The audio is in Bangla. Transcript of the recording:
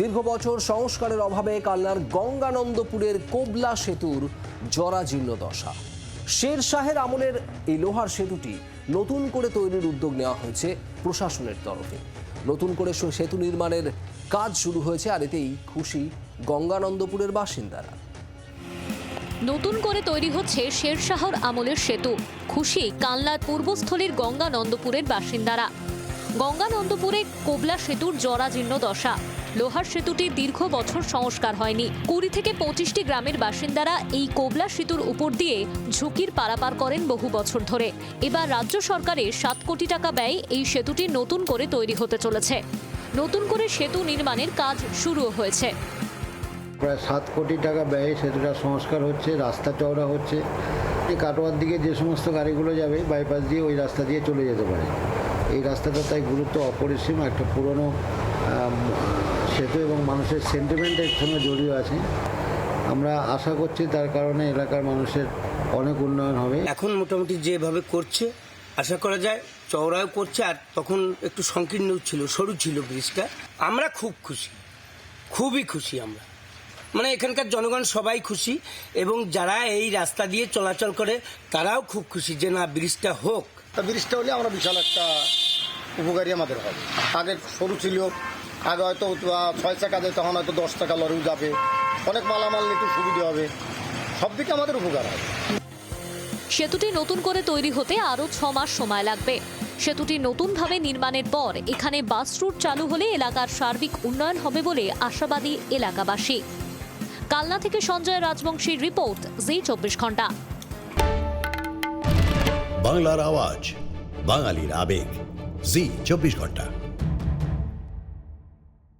দীর্ঘ বছর সংস্কারের অভাবে কালনার গঙ্গানন্দপুরের কোবলা সেতুর জরাজীর্ণ দশা। শের শাহের আমলের এই লোহার সেতুটি নতুন করে তৈরির উদ্যোগ নেওয়া হয়েছে প্রশাসনের তরফে। নতুন করে সেতু নির্মাণের কাজ শুরু হয়েছে আর এতেই খুশি গঙ্গানন্দপুরের বাসিন্দারা। নতুন করে তৈরি হচ্ছে শেরশাহর আমলের সেতু। খুশি কানলার পূর্বস্থলীর গঙ্গানন্দপুরের বাসিন্দারা। গঙ্গানন্দপুরে কোবলা সেতুর জরাজীর্ণ দশা। লোহার সেতুটির দীর্ঘ বছর সংস্কার হয়নি। কুড়ি থেকে পঁচিশটি গ্রামের বাসিন্দারা এই কোবলা সেতুর উপর দিয়ে ঝুঁকির পারাপার করেন বহু বছর ধরে। এবার রাজ্য সরকারের সাত কোটি টাকা ব্যয় এই সেতুটি নতুন করে তৈরি হতে চলেছে। নতুন করে সেতু নির্মাণের কাজ শুরুও হয়েছে। প্রায় সাত কোটি টাকা ব্যয়ে সেতুটা সংস্কার হচ্ছে, রাস্তা চওড়া হচ্ছে। কাটোয়ার দিকে যে সমস্ত গাড়িগুলো যাবে বাইপাস দিয়ে ওই রাস্তা দিয়ে চলে যেতে পারে। এই রাস্তাটা তাই গুরুত্ব অপরিসীম, একটা পুরনো সেতু এবং মানুষের সেন্টিমেন্টের সঙ্গে জড়িয়ে আছে। আমরা আশা করছি তার কারণে এলাকার মানুষের অনেক উন্নয়ন হবে। এখন মোটামুটি যেভাবে করছে আশা করা যায় চওড়াও করছে আর তখন একটু সংকীর্ণ ছিল সরু ছিল ব্রিজটা। আমরা খুব খুশি খুবই খুশি আমরা। মানে এখানকার জনগণ সবাই খুশি এবং যারা এই রাস্তা দিয়ে চলাচল করে তারাও খুব খুশি যে না ব্রিজটা হোক। তা ব্রিজটা হলে আমরা বিশাল একটা উপকারী আমাদের হবে। আগে সরু ছিল আগে হয়তো ছয় চাকা যায় তখন হয়তো দশ টাকা লরিও যাবে। অনেক মালামাল নিতে সুবিধা হবে। সব দিকে আমাদের উপকার হবে সেতুটি নতুন করে তৈরি হতে আরও ছ মাস সময় লাগবে। সেতুটি নতুনভাবে নির্মাণের পর এখানে বাস রুট চালু হলে এলাকার সার্বিক উন্নয়ন হবে বলে আশাবাদী এলাকাবাসী। কালনা থেকে সঞ্জয় রাজবংশীর রিপোর্ট জি চব্বিশ ঘণ্টা। বাংলার আওয়াজ বাঙালির আবেগ জি চব্বিশ ঘণ্টা।